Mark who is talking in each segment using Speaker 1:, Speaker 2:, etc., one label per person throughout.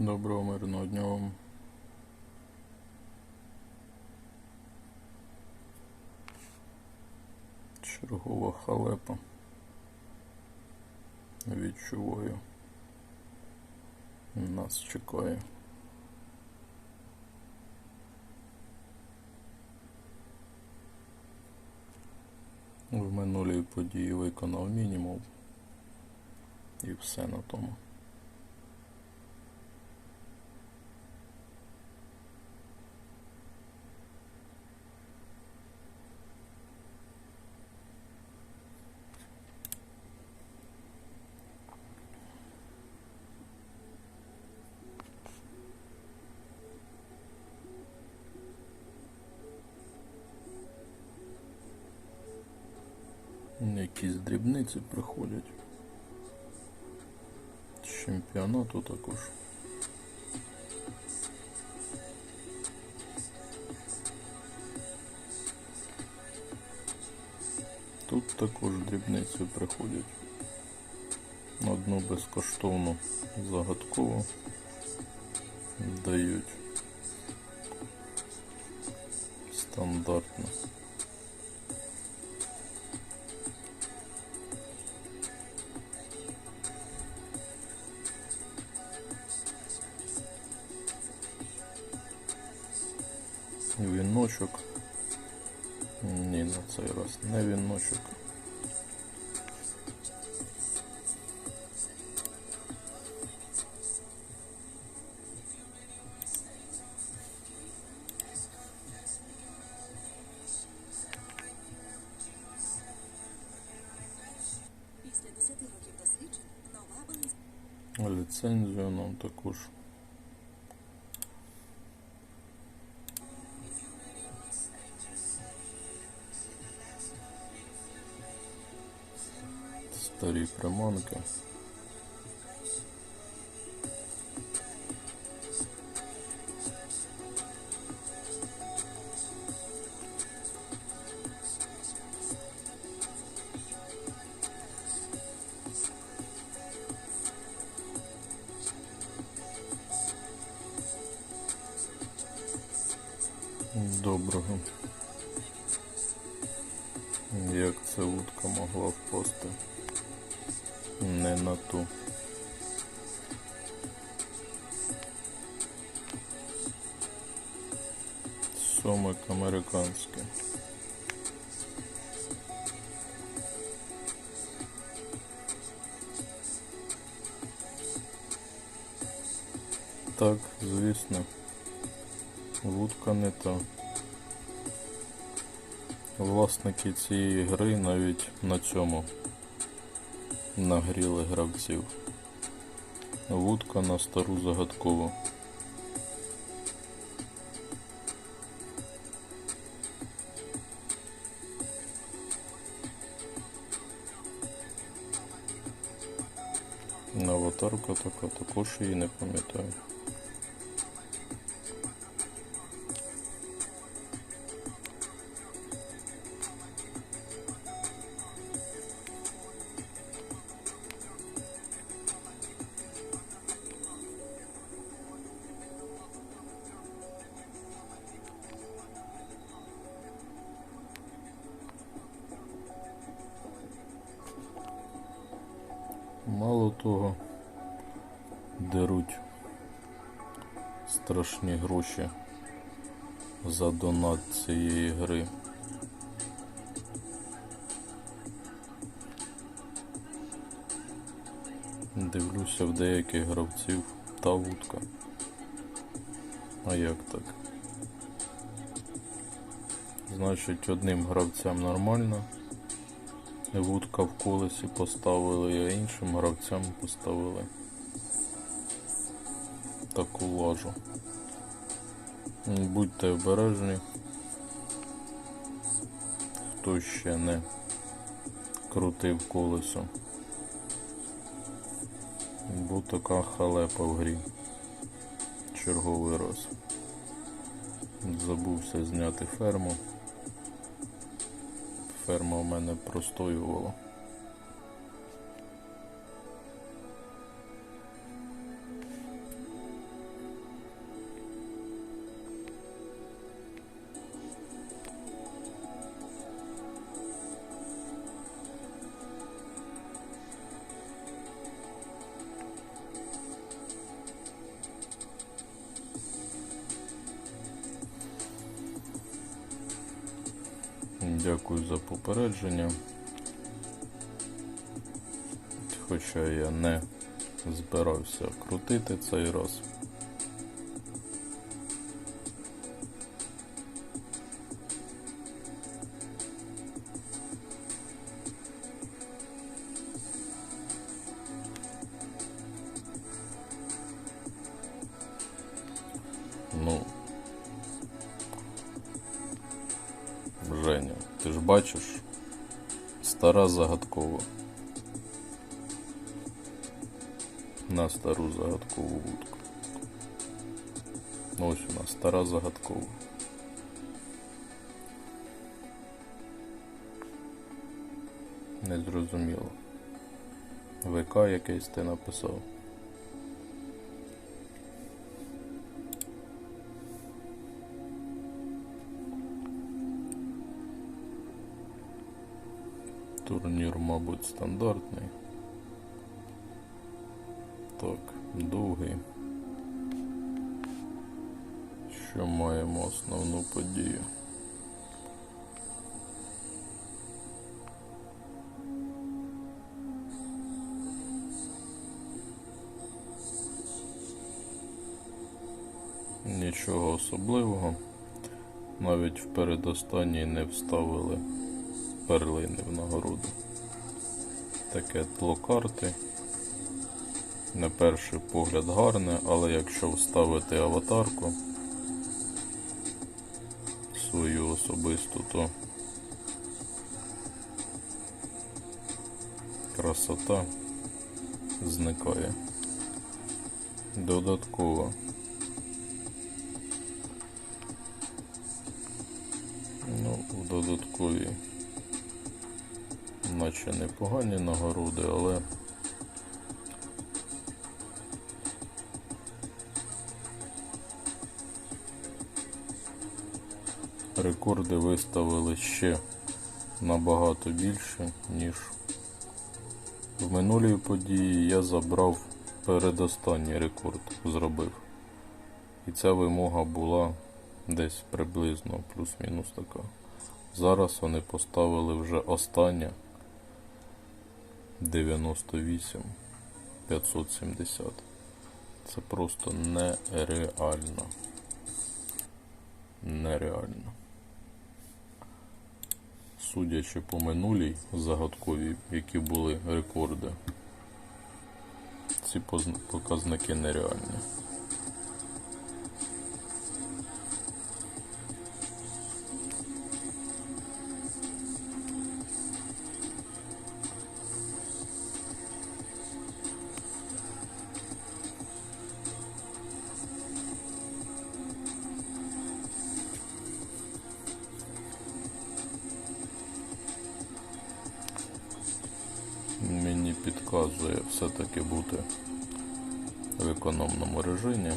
Speaker 1: Доброго мирного дня вам. Чергова халепа. Відчуваю. Нас чекає. В минулій події виконав мінімум. І все на тому. Якісь дрібниці приходять. Чемпіонату також. Тут також дрібниці приходять. Одну безкоштовно загадково дають. Стандартно. Цей раз не віночок.
Speaker 2: Після 10 років досліджень нова балансна
Speaker 1: Ліцензію нам також. Старі приманки. Не на ту. Сомик американський. Так, звісно. Вудка не та. Власники цієї гри навіть на цьому нагріли гравців. Вудка на стару загадкову. Аватарка така, також її не пам'ятаю. Того, деруть страшні гроші за донат цієї гри. Дивлюся в деяких гравців та вудка. А як так? Значить, одним гравцям нормально. Вудка в колесі поставили, а іншим гравцям поставили таку лажу. Будьте обережні, хто ще не крутив колесо. Бо така халепа в грі. Черговий раз. Забувся зняти ферму. Ферма у мене простоювала. Дякую за попередження. Хоча я не збирався крутити цей раз. Ти ж бачиш? Стара загадкова. На стару загадкову вудку. Ось у нас стара загадкова. Не зрозуміло. ВК якийсь ти написав. Турнір, мабуть, стандартний. Так, довгий. Що маємо основну подію? Нічого особливого. Навіть в передостанній не вставили перлини в нагороду. Таке тло карти. На перший погляд гарне, але якщо вставити аватарку свою особисту, то красота зникає. Додатково. Ну, в додаткові наче непогані нагороди, але рекорди виставили ще набагато більше, ніж в минулій події я забрав передостанній рекорд, зробив. І ця вимога була десь приблизно плюс-мінус така. Зараз вони поставили вже останнє 98 570. Це просто нереально. Нереально. Судячи по минулій загадковій, які були рекорди, ці показники нереальні. Мені все-таки бути в економному режимі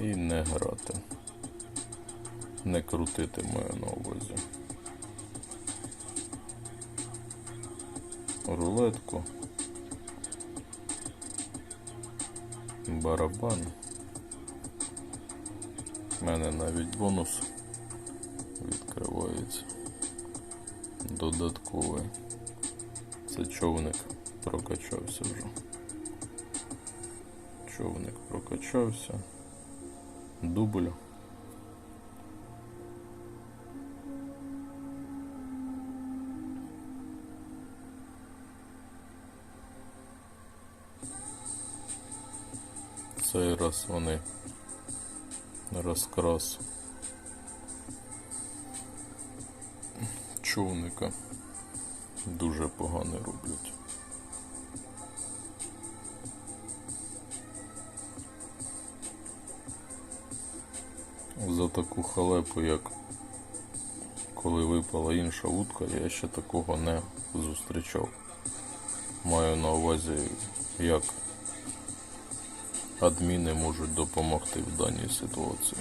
Speaker 1: і не грати. Не крутити маю на увазі. Рулетку. Барабан. У мене навіть бонус відкривається. Додатковий. Це човник прокачався вже. Човник прокачався. Дубль. Цей раз вони розкрас човника дуже погано роблять. За таку халепу, як коли випала інша вудка, я ще такого не зустрічав. Маю на увазі, як адміни можуть допомогти в даній ситуації.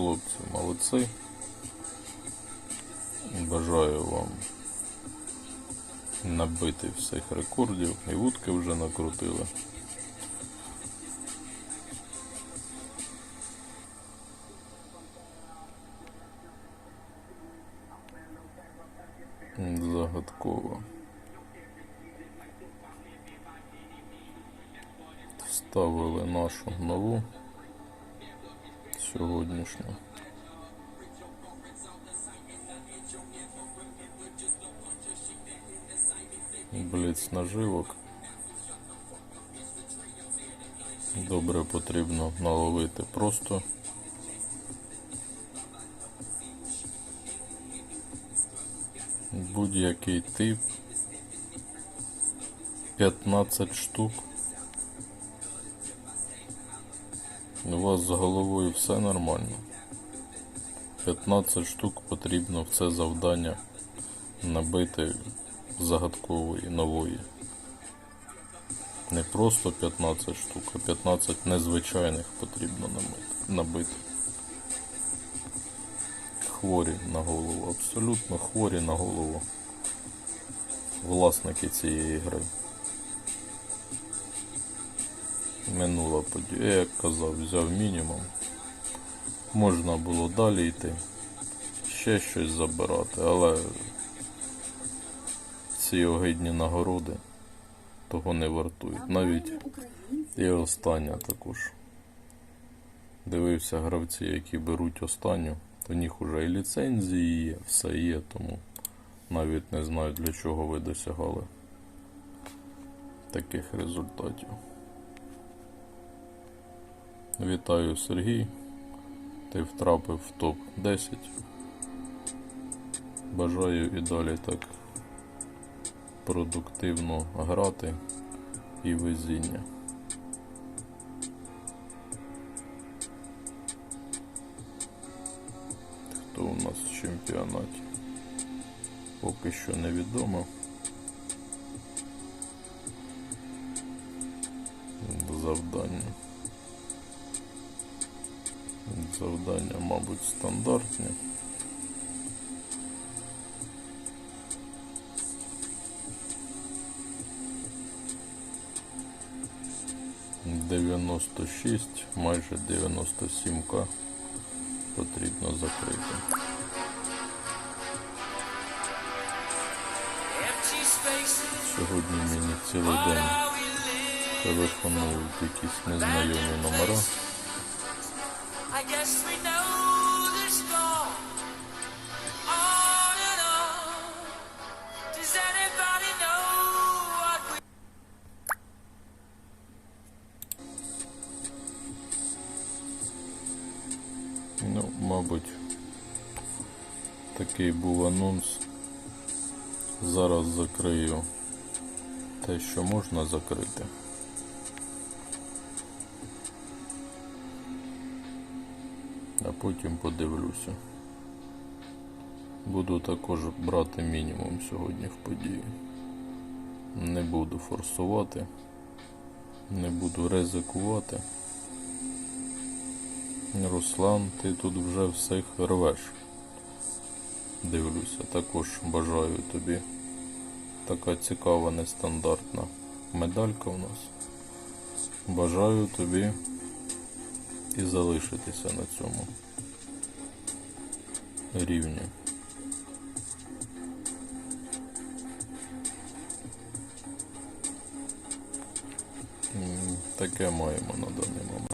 Speaker 1: хлопці, молодці. Бажаю вам набити всіх рекордів і вудки вже накрутили. Загадково. Вставили нашу нову сьогоднішню. Бліц наживок. Добре потрібно наловити просто. Будь-який тип. 15 штук. У вас з головою все нормально. 15 штук потрібно в це завдання набити загадкової нової. Не просто 15 штук, а 15 незвичайних потрібно набити. Хворі на голову, абсолютно хворі на голову. Власники цієї гри. Минула подія, я як казав, взяв мінімум. Можна було далі йти, ще щось забирати, але ці огидні нагороди того не вартують. Навіть і остання також. Дивився гравці, які беруть останню, то них уже і ліцензії є, все є, тому навіть не знаю для чого ви досягали таких результатів. Вітаю, Сергій. Ти втрапив в топ 10. Бажаю і далі так продуктивно грати і везіння. Хто у нас в чемпіонаті? Поки що невідомо. Завдання. Завдання, мабуть, стандартні. Дев'яносто шість, майже дев'яносто сім к потрібно закрити. Сьогодні мені цілий день телефонують якісь незнайомі номера.
Speaker 3: I guess we know the score. On and on. Does anybody know what we
Speaker 1: Ну, мабуть, такий був анонс. Зараз закрию те, що можна закрити. Потім подивлюся. Буду також брати мінімум сьогодні в події. Не буду форсувати, не буду ризикувати. Руслан, ти тут вже всіх рвеш. Дивлюся, також бажаю тобі. Така цікава, нестандартна медалька у нас. Бажаю тобі і залишитися на цьому рівні. Таке маємо на даний момент.